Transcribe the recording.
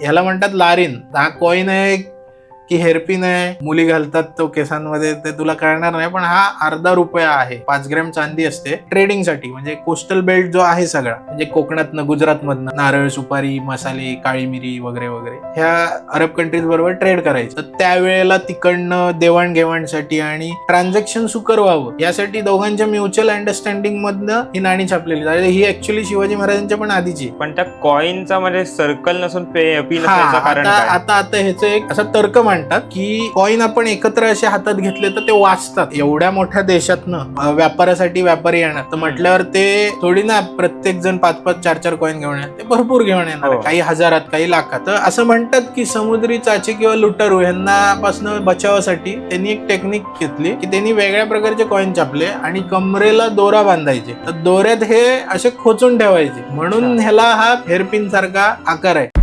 ह्याला म्हणतात लारीन. हा कॉईन आहे की हेअरपिन आहे मुली घालतात तो केसांमध्ये ते तुला कळणार नाही पण हा अर्धा रुपया आहे पाच ग्रॅम चांदी असते ट्रेडिंगसाठी म्हणजे कोस्टल बेल्ट जो आहे सगळा म्हणजे कोकणातनं गुजरातमधनं नारळ सुपारी मसाले काळी मिरी वगैरे वगैरे ह्या अरब कंट्रीज बरोबर ट्रेड करायचं तर त्यावेळेला तिकडनं देवाणघेवाणसाठी आणि ट्रान्झॅक्शन सुकर व्हावं यासाठी दोघांच्या म्युच्युअल अंडरस्टँडिंग मधनं ही नाणी छापलेली आहे. ही ऍक्च्युली शिवाजी महाराजांच्या पण आधीची. पण त्या कॉइनचा म्हणजे सर्कल नसून आता आता आता ह्याचं एक असा तर्क मांडतात की कॉईन आपण एकत्र असे हातात घेतले तर ते वाचतात. एवढ्या मोठ्या देशातनं व्यापारासाठी व्यापारी येणार. तर म्हटल्यावर ते थोडी ना प्रत्येक जण पाच पाच चार चार कॉईन घेऊन येणार. ते भरपूर घेऊन येणार. हो. काही हजारात काही लाखात. तर असं म्हणतात की समुद्री चाचे किंवा लुटारू यांना पासून बचावासाठी त्यांनी एक टेक्निक घेतली की त्यांनी वेगळ्या प्रकारचे कॉईन छापले आणि कमरेला दोरा बांधायचे. तर दोऱ्यात हे असे खोचून ठेवायचे. म्हणून. ह्याला हा हेअरपिन सारखा आकार आहे.